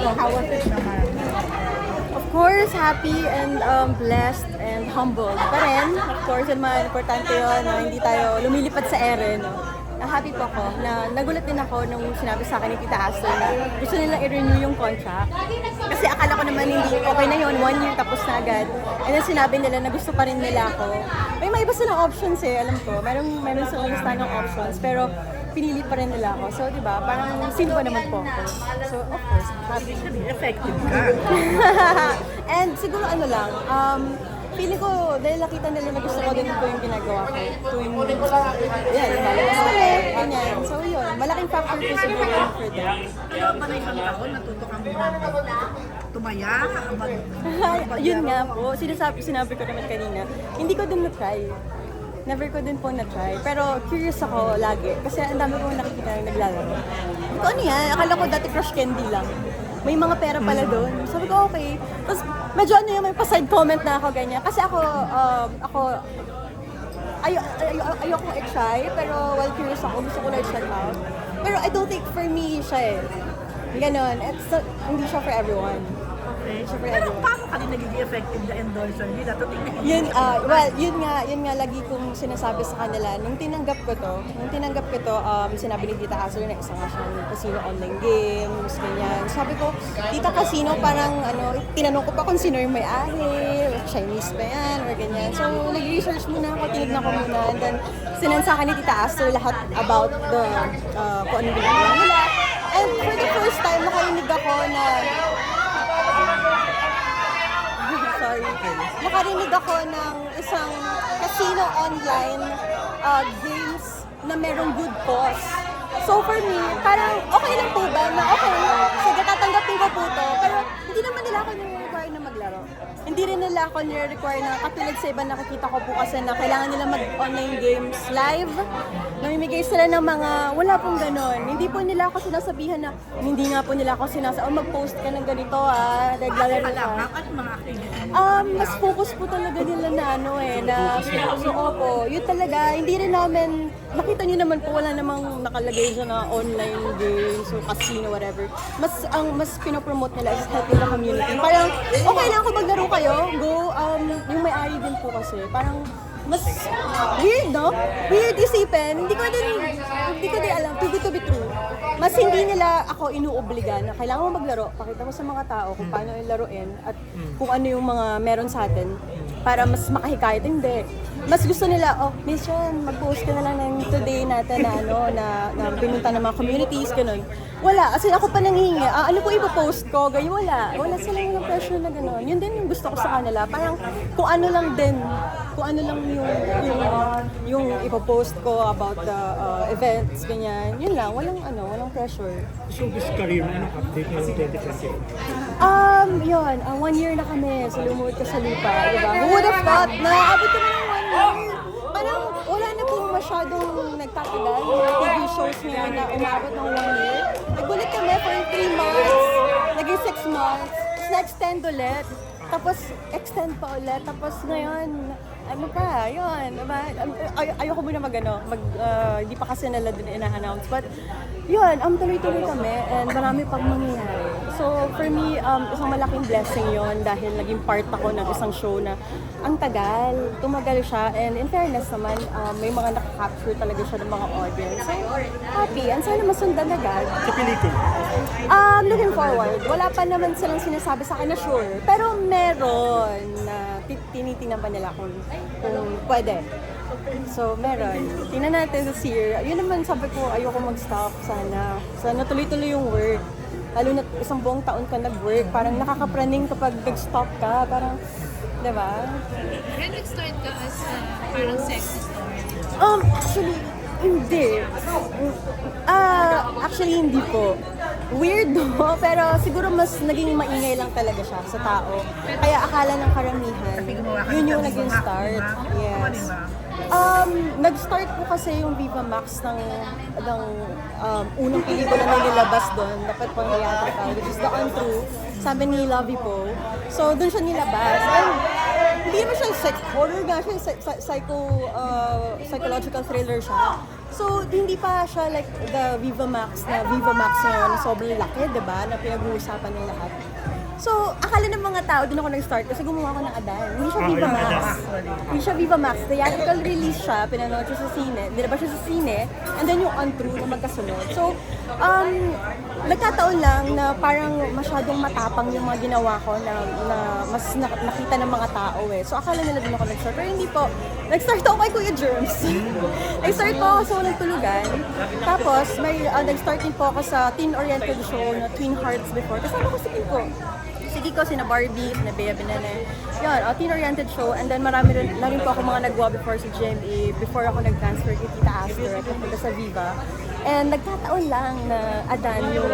How was it naman? Of course, happy and um, blessed and humbled pa rin. Of course, yun mga importante yun na hindi tayo lumilipad sa ere, no? Na happy po ako na nagulat din ako nung sinabi sa akin ni Tita Astor na gusto nilang i-renew yung contract. Kasi akala ko naman hindi okay na yun, one year tapos na agad. And then sinabi nila na gusto pa rin nila ako. May mga iba silang options eh, alam ko. Meron, meron silang lista ng options. Pero pinili pa rin nila ako. So, di ba, parang sino ba naman po ako? So, of course, happy. Effective ka. And siguro ano lang, um, feeling ko, dahil nakita nila na gusto ko din po yung ginagawa ko. Tuwing, yan, lumalabas kami, ganyan. So yun, malaking factor po siguro yun for them. Pero ba na isang taon, natuto kang tumaya, yun nga po, sinasabi, sinabi ko naman kanina, hindi ko din na-try. Never ko din po na-try. Pero curious ako lagi. Kasi ang dami kong nakikita na naglalaro. Sabi ko, ano yan? Akala ko dati crush candy lang. May mga pera pala doon. Sabi ko, okay. Tapos medyo ano yung may pa-side comment na ako ganyan. Kasi ako, um, ako, ay, ay, ay, ayoko i-try, pero while curious ako, gusto ko na i-check out. Pero I don't think for me siya eh. Ganon. It's not, hindi siya for everyone. For Pero everyone. paano ka din nagiging effective na endorser nila? To tingnan Yun, ah, well, yun nga, yun nga lagi kong sinasabi sa kanila. Nung tinanggap ko to, nung tinanggap ko to, um, sinabi ni Tita Asor na isa nga siyang casino online games, ganyan. Sabi ko, Tita Casino, parang ano, tinanong ko pa kung sino yung may-ari, Chinese ba yan, or ganyan. So, nag-research muna ako, tinignan ko muna, and then sinansa ka ni Tita Astor lahat about the, uh, kung ano ginagawa nila. And for the first time, nakarinig ako na Nakarinig ako ng isang casino online uh, games na merong good cause. So for me, parang okay lang po ba na okay, sige tatanggapin ko po to, pero hindi naman nila ako nire-require na maglaro. Hindi rin nila ako nire-require na katulad sa iba nakikita ko po kasi na kailangan nila mag-online games live. Namimigay sila ng mga, wala pong ganon. Hindi po nila ako sinasabihan na, hindi nga po nila ako sinasabi, oh mag-post ka ng ganito ah, naglalaro ka. at mga. Um, mas focus po talaga nila na ano eh, na so opo, yun talaga, hindi rin namin, nakita niyo naman po, wala namang nakalagay siya na online games o casino, whatever. Mas, ang mas pinopromote nila is helping the community. Parang, okay lang kung maglaro kayo, go, um, yung may-ari din po kasi, parang, mas weird, no? Weird isipin. Hindi ko din, hindi ko din alam, too good to be true. Mas hindi nila ako inuobliga na kailangan mo maglaro. Pakita mo sa mga tao kung paano yung laruin at kung ano yung mga meron sa atin para mas makahikayat. Hindi. Mas gusto nila, oh, mission, mag-post ka na lang ng today natin na ano, na, na pinunta ng mga communities, ganun. Wala, kasi ako pa nanghihingi, ah, ano po ipopost ko, ganyan, wala. Wala silang yung pressure na gano'n. Yun din yung gusto ko sa kanila. Parang kung ano lang din, kung ano lang yung, yung, yung ipopost ko about the uh, events, ganyan. Yun lang, walang ano, walang pressure. showbiz career anong update mo sa 2020? Um, yun, uh, one year na kami sa Lumuhod ka sa Lupa, di ba? Who would have thought na abot kami ng one year? Parang wala na pong masyadong nagtatagal yung mga TV shows ngayon na umabot ng one year. Nagulit kami for three months, naging six months, tapos na-extend ulit. Tapos extend pa ulit, tapos ngayon, ano pa, yun, diba? Ay, ayoko muna mag, ano, mag, ah, hindi pa kasi nila din ina-announce. But, yun, um, tuloy-tuloy kami and marami pang mangyayari. So, for me, um, isang malaking blessing yon dahil naging part ako ng isang show na ang tagal, tumagal siya. And in fairness naman, um, may mga nakaka-capture talaga siya ng mga audience. So, happy. And sana masundan agad. Sa pelikula, Um, looking forward. Wala pa naman silang sinasabi sa akin na sure. Pero meron na tinitingnan pa nila kung, kung pwede. So, meron. Tingnan natin this year. Yun naman sabi ko, ayoko mag-stop sana. Sana tuloy-tuloy yung work. Lalo na isang buong taon ka nag-work. Parang nakakapraning kapag nag-stop ka. Parang, di ba? When nag-start ka as uh, parang sexy story? Um, actually, hindi. Ah, actually, hindi po. Weird, no? Pero siguro mas naging maingay lang talaga siya sa tao. Kaya akala ng karamihan, yun ng yung naging start. di ba? Yes. Oo, di ba? Um, nag-start po kasi yung Viva Max ng, ng um, unang pelikula na nilabas doon, dapat pang theatrical, which is The Untrue, sabi ni Lovey Poe. So, doon siya nilabas. And siya sex horror nga siya, psy- psy- psycho, uh, psychological thriller siya. So, hindi pa siya like the Viva Max na Viva Max na sobrang laki, di ba? Na pinag-uusapan ng lahat. So, akala ng mga tao, doon ako nag-start kasi gumawa ako ng Adan. Hindi siya Ah, Viva Max. Hindi siya Viva Max. Theatrical release siya, pinanood siya sa sine. Dinaba siya sa sine. And then yung on true na magkasunod. So, um, nagkataon lang na parang masyadong matapang yung mga ginawa ko na, na mas na- nakita ng mga tao eh. So, akala nila doon ako nag-start. Pero hindi po. Nag-start ako kay Kuya Germs. nag-start po ako sa Walang Tulugan. Tapos, may, uh, nag-start din po ako sa teen-oriented show na Twin Hearts before. Kasama ko si Kiko. Sige ko, sina Barbie, sina Bea Binene. Yun, uh, teen-oriented show. And then marami rin, na rin po ako mga nagwa before sa GMA, before ako nag-transfer kay Tita Aster at sa Viva. And nagkataon lang na Adan yung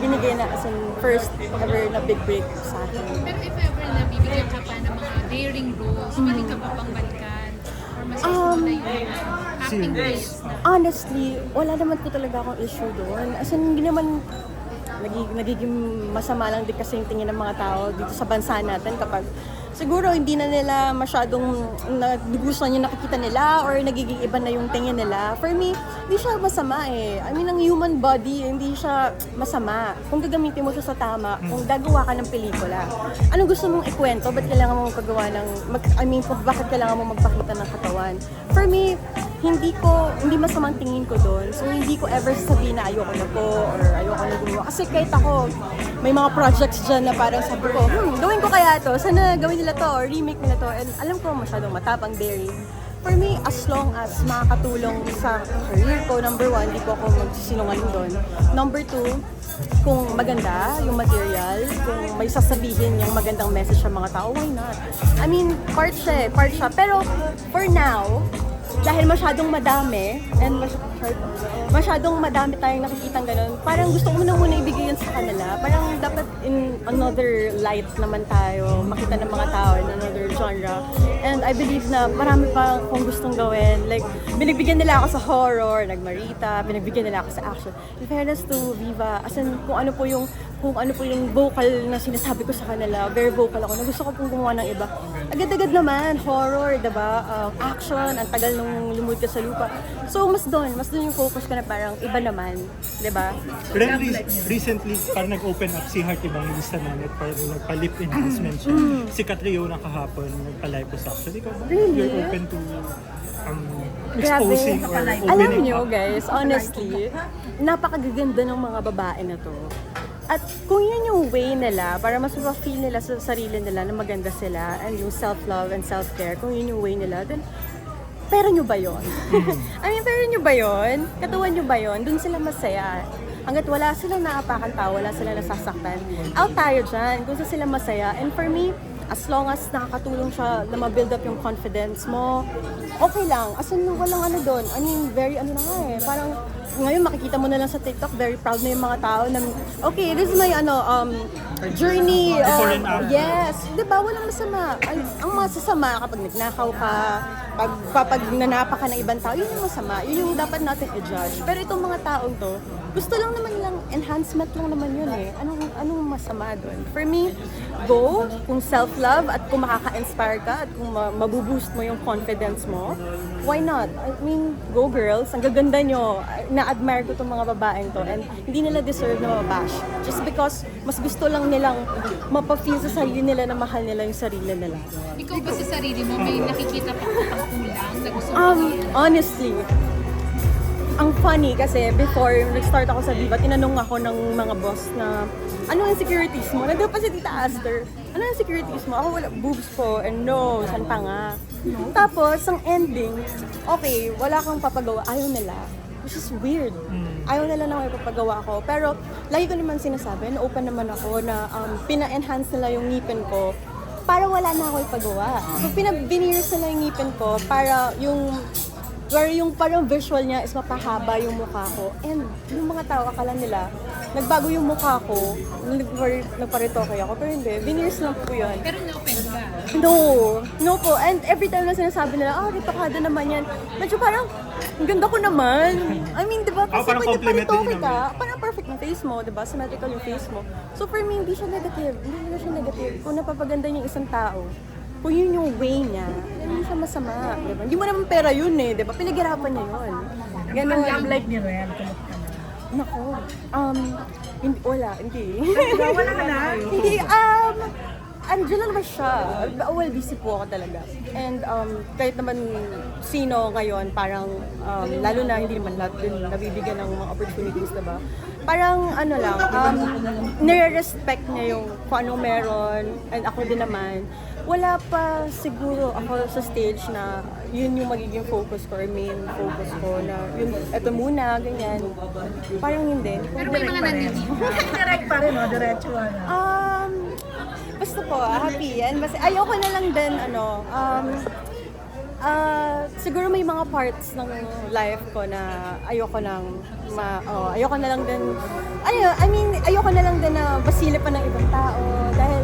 binigay na as in first ever na big break sa akin. Pero if ever na bibigyan ka pa ng mga daring roles, pwede ka pa pang balikan? Or mas gusto mo na yung acting Serious. base na? Honestly, wala naman po talaga akong issue doon. As in, hindi naman nagiging, nagiging masama lang din kasi yung tingin ng mga tao dito sa bansa natin kapag siguro hindi na nila masyadong nagugustuhan yung nakikita nila or nagiging iba na yung tingin nila. For me, hindi siya masama eh. I mean, ang human body, hindi siya masama. Kung gagamitin mo siya sa tama, kung gagawa ka ng pelikula, anong gusto mong ikwento? Ba't kailangan mo magpagawa ng, mag, I mean, kung bakit kailangan mo magpakita ng katawan? For me, hindi ko, hindi masamang tingin ko doon. So, hindi ko ever sabihin na ayoko na po or ayoko na gumawa. Kasi kahit ako, may mga projects dyan na parang sabi ko, hmm, gawin ko kaya to. Sana gawin nila to or remake nila to. And alam ko masyadong matapang, daring. For me, as long as makakatulong sa career ko, number one, hindi ko ako magsisinungaling doon. Number two, kung maganda yung material, kung may sasabihin yung magandang message sa mga tao, why not? I mean, part siya eh, part siya. Pero for now, dahil masyadong madami and masyadong, masyadong madami tayong nakikitang ganun, parang gusto ko muna muna ibigay yun sa kanila. Parang dapat in another light naman tayo, makita ng mga tao in another genre. And I believe na marami pa akong gustong gawin. Like, binigbigyan nila ako sa horror, nagmarita, binigbigyan nila ako sa action. In fairness to Viva, as in, kung ano po yung kung ano po yung vocal na sinasabi ko sa kanila, very vocal ako, na gusto ko pong gumawa ng iba. Agad-agad naman, horror, diba? Uh, action, ang tagal nung lumud ka sa lupa. So, mas doon, mas doon yung focus ko na parang iba naman, diba? Pero re- recently, parang nag-open up si Heart Evangelista Nanet para nagpa-lip enhancement siya. Si Catriona kahapon, nagpa-liposuction. Ikaw ba? Really? You're open to um, Grabe. exposing or opening Alam nyo guys, honestly, napakagaganda ng mga babae na to. At kung yun yung way nila, para mas ma-feel nila sa sarili nila na maganda sila and yung self-love and self-care, kung yun yung way nila, then pera nyo ba yun? I mean, pera nyo ba yun? Katawan nyo ba yun? Doon sila masaya. Hanggat wala silang naapakan tao, wala silang nasasaktan, out tayo dyan kung sila masaya. And for me, as long as nakakatulong siya na ma-build up yung confidence mo, okay lang. As in, walang ano doon. I mean, very ano na nga eh. Parang ngayon makikita mo na lang sa TikTok, very proud na yung mga tao na, okay, this is my ano, um, journey. Before um, and after. yes. Di ba? Walang masama. Ay, ang masasama kapag nagnakaw ka, pag, pag nanapa ka ng ibang tao, yun yung masama. Yun yung dapat natin i-judge. Pero itong mga taong to, gusto lang naman nilang enhancement lang naman yun eh. Anong, anong masama doon? For me, go kung self-love at kung makaka-inspire ka at kung ma- mabuboost mo yung confidence mo, why not? I mean, go girls. Ang gaganda nyo. Na-admire ko itong mga babaeng to and hindi nila deserve na mabash. Just because mas gusto lang nilang mapafeel sa sarili nila na mahal nila yung sarili nila. Ikaw ba sa sarili mo may nakikita pa pang kulang na gusto mo Um, honestly, ang funny kasi before nag-start ako sa Viva, tinanong ako ng mga boss na ano ang insecurities mo? Nandun pa si Tita Aster. Ano ang insecurities mo? Ako wala, boobs po, and no, san pa nga. Tapos, ang ending, okay, wala kang papagawa, ayaw nila. Which is weird. Ayaw nila na may papagawa ko. Pero, lagi ko naman sinasabi, na open naman ako na um, pina-enhance nila yung ngipin ko para wala na ako ipagawa. So, pinabinirs nila yung ngipin ko para yung Where yung parang visual niya is mapahaba yung mukha ko. And yung mga tao, akala nila, nagbago yung mukha ko, nagpar- nagparitoke ako. Pero hindi, veneers lang po yun. Pero ka. No, no po. And every time na sinasabi nila, ah, ritokada naman yan. Medyo parang, ang ganda ko naman. I mean, di ba? Ah, Kasi parang pwede compliment din paritoke naman. ka, parang perfect na face mo, di ba? Symmetrical yung face mo. So for me, hindi siya negative. Hindi naman siya negative. Kung napapaganda niya yung isang tao, kung yun yung way niya, hindi siya masama. Diba? Hindi mo naman pera yun eh, di ba? Pinaghirapan niya yun. Ganon. Ang life ni Ren, na? Nako, um, hindi, wala, hindi. Wala ka na? hindi, um, andyan lang naman siya. Well, busy po ako talaga. And um, kahit naman sino ngayon, parang, um, lalo na hindi naman lahat din nabibigyan ng mga opportunities, diba? Parang ano lang, um, nire-respect niya yung kung anong meron, and ako din naman. Wala pa siguro ako sa stage na yun yung magiging focus ko or main focus ko na yun, eto muna, ganyan. Parang hindi. Pero may mga nandito. Direct pa rin, no? Diretso na. Um, po, happy. And mas, ayoko na lang din, ano, um, ah, siguro may mga parts ng life ko na ayoko nang ma, oh, ayoko na lang din, ano, I mean, ayoko na lang din na basile pa ng ibang tao dahil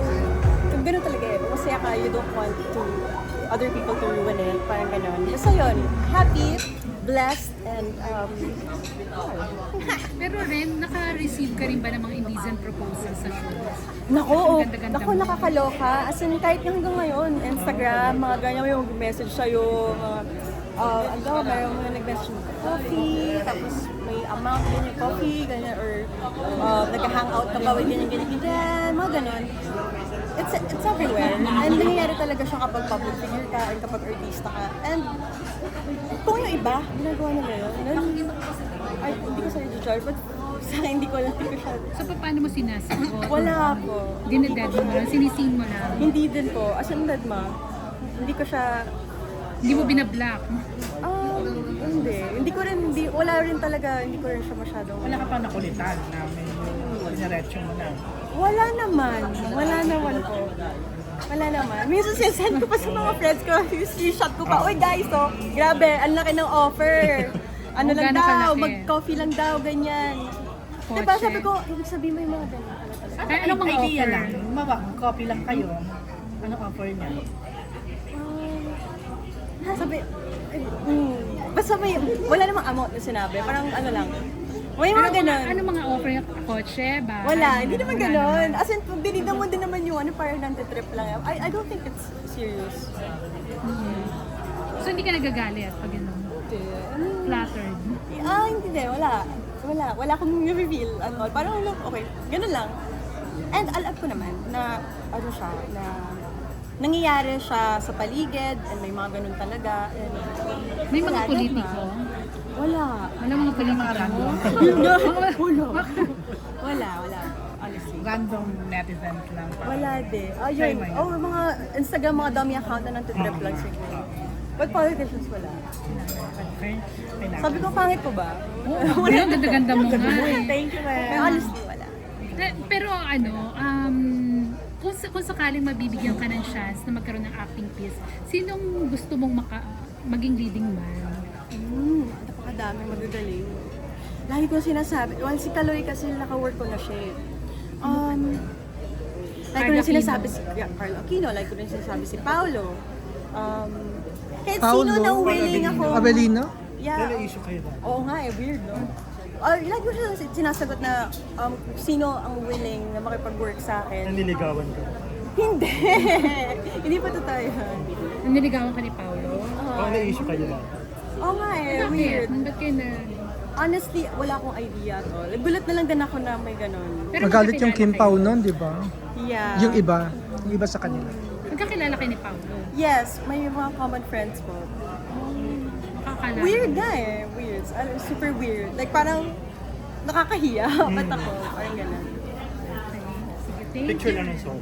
ganun talaga eh. Masaya ka, you don't want to other people to ruin it. Parang ganun. So yun, happy, blessed, and um, Pero Ren, naka-receive ka rin ba ng mga indecent proposals sa shows? Nako, oh, ganda-ganda nako mo. nakakaloka. As in, kahit yung hanggang ngayon, Instagram, mga ganyan, may message sa'yo, mga, uh, ano, mayroong mga nag-message ng coffee, tapos may amount din yung coffee, ganyan, or uh, nag-hangout ka ba with ganyan, ganyan, ganyan, mga ganon. It's, it's everywhere. And nangyayari talaga siya kapag public figure ka and kapag artista ka. And kung yung iba, ginagawa nila yun, then, ay, hindi ko sa judge, but sa akin, hindi ko lang, hindi ko siya So, paano mo sinasagot? wala ako. Dinedad mo lang, sinisin mo lang. Hindi din po. As in, dead ma. Hindi ko siya... Hindi mo binablock. Ah, hindi. Hindi ko rin, hindi, wala rin talaga, hindi ko rin siya masyadong... Wala ka pa nakulitan na may diretso mo na. Wala naman. Wala naman po. Wala naman. Minsan sinesend ko pa sa mga friends ko, yung screenshot ko pa, Uy guys, oh, grabe, ang laki ng offer. Ano Oh, lang gaano daw, kalaki? mag-coffee lang daw, ganyan. Kotse. Diba sabi ko, ibig sabihin mo yung mga ganyan. Ano talaga? Ay, anong mga idea offer? lang? Mawa, copy lang kayo. Anong offer niya? Ah, sabi, ay, mm, basta may, wala namang amount na sinabi. Parang ano lang. May mga Pero ganun. Ano mga offer? Kotse ba? Wala, hindi naman Wala ganun. As in, pag dinignan mo din naman yung ano, parang nantitrip lang. I, I don't think it's serious. So, hindi ka nagagalit pag gano'n? Flattered. Ah, hindi din. Wala. Wala. Wala akong reveal at all. Parang, look, okay. Ganun lang. And alam ko naman na, ano siya, na nangyayari siya sa paligid and may mga ganun talaga. And, May mga politiko? Wala. Wala mga politiko mo? wala. wala, wala. Honestly. Random netizens lang. Wala din. Oh, Try yun. mo yun. Oh, mga Instagram, mga dummy account na nang-trip lang siguro. But politicians wala. Sabi ko, pangit ko ba? Oo, ang ganda-ganda mo nga. Thank you, Pero Ren. honestly, wala. Pero ano, um, kung, kung sakaling mabibigyan ka ng chance na magkaroon ng acting piece, sinong gusto mong maka, maging leading man? Hmm, napakadami magagaling. Lagi ko sinasabi, well, si Kaloy kasi naka-work ko na siya eh. Um, lagi ko rin sinasabi si yeah, Carlo Aquino, lagi ko rin sinasabi si Paolo. Um, kahit Paulo? sino na willing ako. Abelino? Yeah. Lalo issue kayo na. Oo nga eh, weird no? Uh, lagi ko siya sinasagot na um, sino ang willing na makipag-work sa akin. Nanliligawan ka. Hindi! Hindi pa totoo yun. Naniligawan ka ni Paolo? Oo, oh, na-issue kayo na. Oo nga eh, weird. Ba't kayo na... Honestly, wala akong idea at all. Gulat na lang din ako na may ganun. Pero Magalit yung Kim Pao nun, di ba? Yeah. Yung iba. Yung iba sa kanila. Magkakilala kayo ni Paolo? Yes, may mga common friends po. Makakala. Weird nga eh. Weird. Ano, super weird. Like parang nakakahiya. Ba't ako? Parang ganun. Sige, thank Picture you. lang ng song.